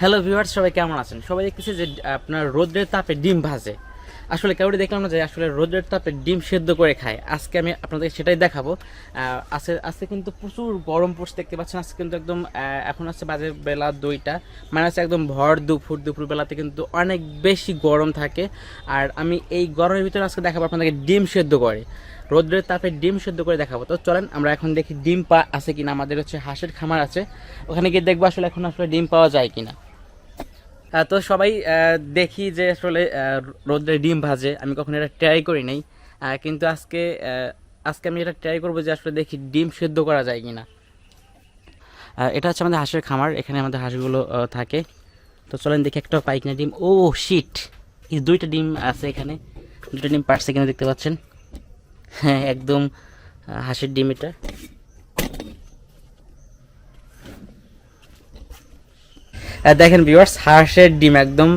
Hello viewers সবাই কেমন আছেন? সবাই দেখতেছে যে আপনার রোদ্রের তাপে ডিম ভাজে। আসলে কাউরি দেখলাম না যে আসলে রোদ্রের তাপে ডিম সেদ্ধ করে খায়। আজকে আমি আপনাদের সেটাই দেখাবো। আজকে আজকে কিন্তু প্রচুর গরম পড়ছে, দেখতে পাচ্ছেন আজকে কিন্তু একদম এখন আছে বাজে বেলা দুইটা। মানে আছে একদম ভর দুপুর দুপুর বেলাতে কিন্তু অনেক বেশি গরম থাকে। আর আমি এই গরমের ভিতরে আজকে দেখাবো আপনাদেরকে ডিম সেদ্ধ করে। রোদ্রের তাপে ডিম সেদ্ধ করে দেখাবো। তো চলেন, আমরা এখন দেখি ডিম পা আছে কিনা। আমাদের হচ্ছে হাঁসের খামার আছে। ওখানে গিয়ে দেখব আসলে এখন আসলে ডিম পাওয়া যায় কিনা। তো সবাই দেখি যে আসলে রোদ্রে ডিম ভাজে। আমি কখনো এটা ট্রাই করি নাই। কিন্তু আজকে আজকে আমি এটা ট্রাই করব যে আসলে দেখি ডিম সেদ্ধ করা যায় কি না এটা হচ্ছে আমাদের হাঁসের খামার। এখানে আমাদের হাঁসগুলো থাকে। তো চলেন দেখি একটা পাই কিনা ডিম। ও শিট এই দুইটা ডিম আছে এখানে। দুটো ডিম পারছে কিনা দেখতে পাচ্ছেন? হ্যাঁ একদম হাঁসের ডিম এটা। দেখেন ভিউয়ার্স হাঁসের ডিম একদম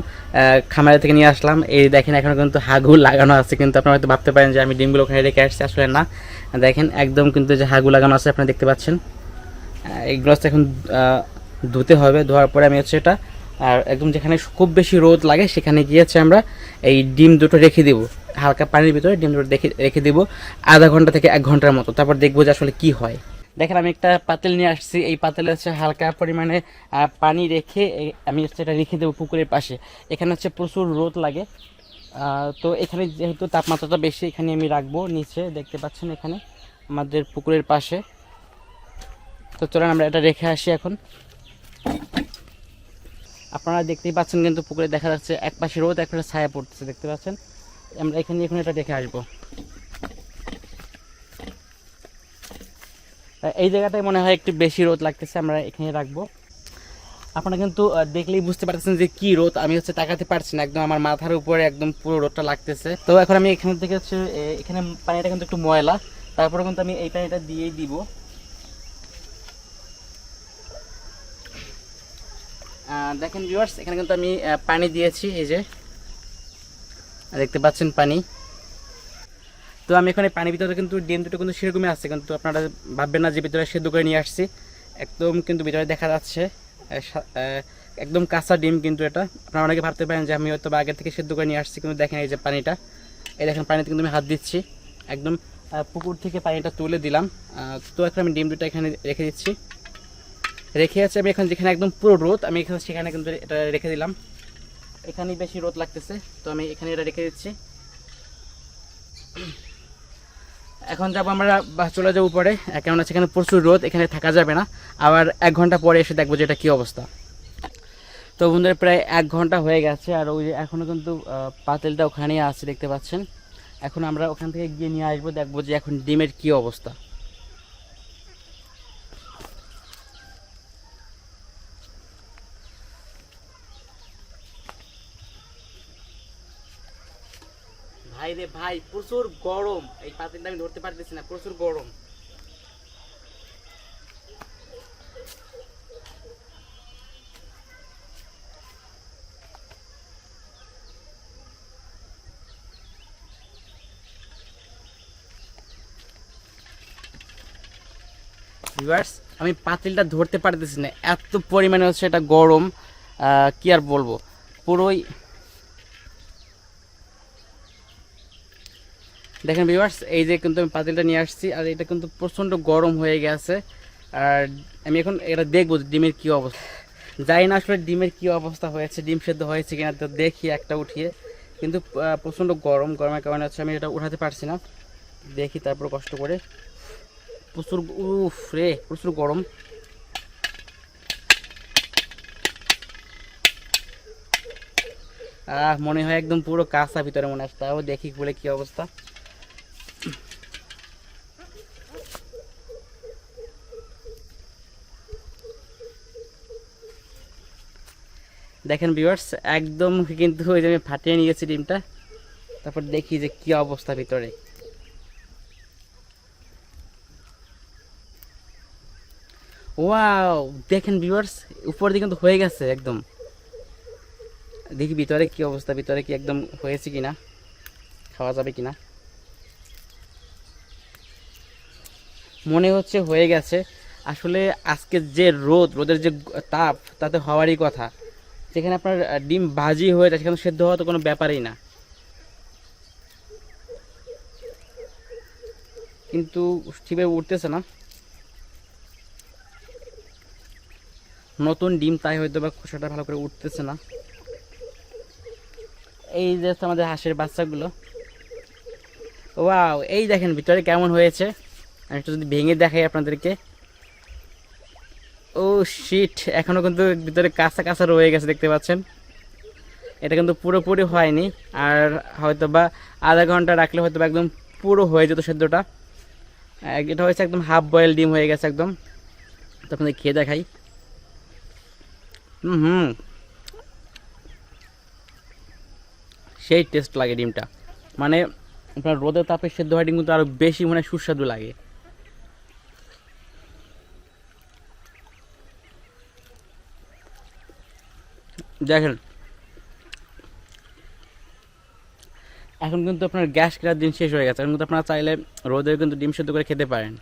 খামারে থেকে নিয়ে আসলাম। এই দেখেন এখনও কিন্তু হাগু লাগানো আছে, কিন্তু আপনারা হয়তো ভাবতে পারেন যে আমি ডিমগুলো ওখানে রেখে আসছি, আসলে না। দেখেন একদম কিন্তু যে হাগু লাগানো আছে, আপনারা দেখতে পাচ্ছেন। এইগুলো এখন ধুতে হবে, ধোয়ার পরে আমি হচ্ছে এটা, আর একদম যেখানে খুব বেশি রোদ লাগে, সেখানে গিয়েছে আমরা এই ডিম দুটো রেখে দেবো। হালকা পানির ভিতরে ডিম দুটো রেখে রেখে দেবো, আধা ঘণ্টা থেকে এক ঘণ্টার মতো। তারপর দেখব যে আসলে কি হয়। দেখেন, আমি একটা পাতিল নিয়ে আসছি। এই পাতিলে হচ্ছে হালকা পরিমাণে পানি রেখে আমি হচ্ছে এটা রেখে দেবো পুকুরের পাশে। এখানে হচ্ছে প্রচুর রোদ লাগে। তো এখানে যেহেতু তাপমাত্রাটা বেশি, এখানে আমি রাখব নিচে। দেখতে পাচ্ছেন এখানে আমাদের পুকুরের পাশে। তো চলেন, আমরা এটা রেখে আসি এখন। আপনারা দেখতেই পাচ্ছেন কিন্তু পুকুরে দেখা যাচ্ছে এক পাশে রোদ এক পাশে ছায়া পড়তেছে। দেখতে পাচ্ছেন? আমরা এখানে, এখন এটা রেখে আসব। এই জায়গাটায় মনে হয় একটু বেশি রোদ লাগতেছে, আমরা এখানে রাখব। আপনারা কিন্তু দেখলেই বুঝতে পারতেছেন যে কি রোদ, আমি হচ্ছে তাকাতে পারছি না, একদম আমার মাথার উপরে একদম পুরো রোদটা লাগতেছে। তো এখন আমি এখান থেকে হচ্ছে এখানে পানিটা কিন্তু একটু ময়লা, তারপরে কিন্তু আমি এই পানিটা দিয়েই দিব। দেখেন ভিউয়ার্স এখানে কিন্তু আমি পানি দিয়েছি, এই যে, দেখতে পাচ্ছেন পানি। তো আমি এখানে পানির ভিতরে কিন্তু ডিম দুটো কিন্তু সেরকমই আছে, কিন্তু আপনারা ভাববেন না যে ভিতরে সেদ্ধ করে নিয়ে আসছি। একদম কিন্তু ভিতরে দেখা যাচ্ছে একদম কাঁচা ডিম কিন্তু এটা। আপনারা অনেকে ভাবতে পারেন যে আমি হয়তো আগে থেকে সেদ্ধ করে নিয়ে আসছি, কিন্তু দেখেন এই যে পানিটা। এই দেখেন, পানিতে কিন্তু আমি হাত দিচ্ছি। একদম পুকুর থেকে পানিটা তুলে দিলাম। তো এখন আমি ডিম দুটো এখানে রেখে দিচ্ছি। রেখে আছে আমি এখন যেখানে একদম পুরো রোদ, আমি এখানে সেখানে কিন্তু এটা রেখে দিলাম। এখানেই বেশি রোদ লাগতেছে, তো আমি এখানে এটা রেখে দিচ্ছি। এখন যাব আমরা চলে যাব পরে। কেননা সেখানে প্রচুর রোদ, এখানে থাকা যাবে না। আবার এক ঘণ্টা পরে এসে দেখব যে এটা কী অবস্থা। তো বন্ধুরা, প্রায় এক ঘণ্টা হয়ে গেছে, আর ওই যে এখনও কিন্তু পাতিলটা ওখানেই আছে, দেখতে পাচ্ছেন। এখন আমরা ওখান থেকে গিয়ে নিয়ে আসব, দেখব যে এখন ডিমের কী অবস্থা। ভাই রে ভাই, প্রচুর গরম। এই পাতিলটা আমি ধরতে পারতেছি না, প্রচুর গরম। আমি পাতিলটা ধরতে পারতেছি না, এত পরিমাণে হচ্ছে এটা গরম কি আর বলব? পুরোই দেখেন ভিউয়ার্স এই যে কিন্তু আমি পাতিলটা নিয়ে আসছি, আর এটা কিন্তু প্রচণ্ড গরম হয়ে গেছে। আর আমি এখন এটা দেখব ডিমের কী অবস্থা। যাই না আসলে ডিমের কী অবস্থা হয়েছে, ডিম সেদ্ধ হয়েছে কিনা, তো দেখি একটা উঠিয়ে। কিন্তু প্রচণ্ড গরম, গরমের কারণে হচ্ছে আমি এটা উঠাতে পারছি না। দেখি তারপর কষ্ট করে। প্রচুর উফ রে, প্রচুর গরম। আহ, মনে হয় একদম পুরো কাঁচা ভিতরে মনে হয় তাও দেখি বলে কি অবস্থা। দেখেন ভিউয়ার্স একদম কিন্তু ওই যে আমি ফাটিয়ে নিয়েছি ডিমটা। তারপর দেখি যে কি অবস্থা ভিতরে। ওয়াও, দেখেন ভিউয়ার্স উপর দিকে কিন্তু হয়ে গেছে একদম। দেখি ভিতরে কি অবস্থা, ভিতরে কি একদম হয়েছে কিনা, খাওয়া যাবে কিনা। মনে হচ্ছে হয়ে গেছে। আসলে আজকে যে রোদ, রোদের যে তাপ, তাতে হওয়ারই কথা। যেখানে আপনার ডিম ভাজি হয়ে যায়, সেখানে সেদ্ধ হওয়া তো কোনো ব্যাপারই না। কিন্তু ঠিকভাবে উঠতেছে না। নতুন ডিম তাই হয়তো বা খোসাটা ভালো করে উঠতেছে না। এই যে আমাদের হাঁসের বাচ্চাগুলো। ওয়াও, এই দেখেন ভিতরে কেমন হয়েছে। আমি একটু যদি ভেঙে দেখাই আপনাদেরকে। ও শিট এখনও কিন্তু ভিতরে কাঁচা কাঁচা রয়ে গেছে, দেখতে পাচ্ছেন? এটা কিন্তু পুরোপুরি হয়নি, আর হয়তো বা আধা ঘণ্টা রাখলে হয়তো একদম পুরো হয়ে যেত সেদ্ধটা। এটা হয়েছে একদম হাফ বয়েল ডিম হয়ে গেছে একদম। তো আপনাদের খেয়ে দেখাই। হুম হুম। সেই টেস্ট লাগে ডিমটা। মানে আপনার রোদের তাপে সেদ্ধ হয় ডিম কিন্তু আরও বেশি মানে সুস্বাদু লাগে। দেখেন। এখন কিন্তু আপনার গ্যাস কেনার দিন শেষ হয়ে গেছে। এখন কিন্তু আপনারা চাইলে রোদে কিন্তু ডিম সেদ্ধ করে খেতে পারেন।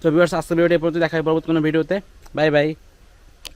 তো ভিউয়ার্স আজকে ভিডিওটি পর্যন্ত দেখা পরবর্তী কোনো ভিডিওতে। Bye bye.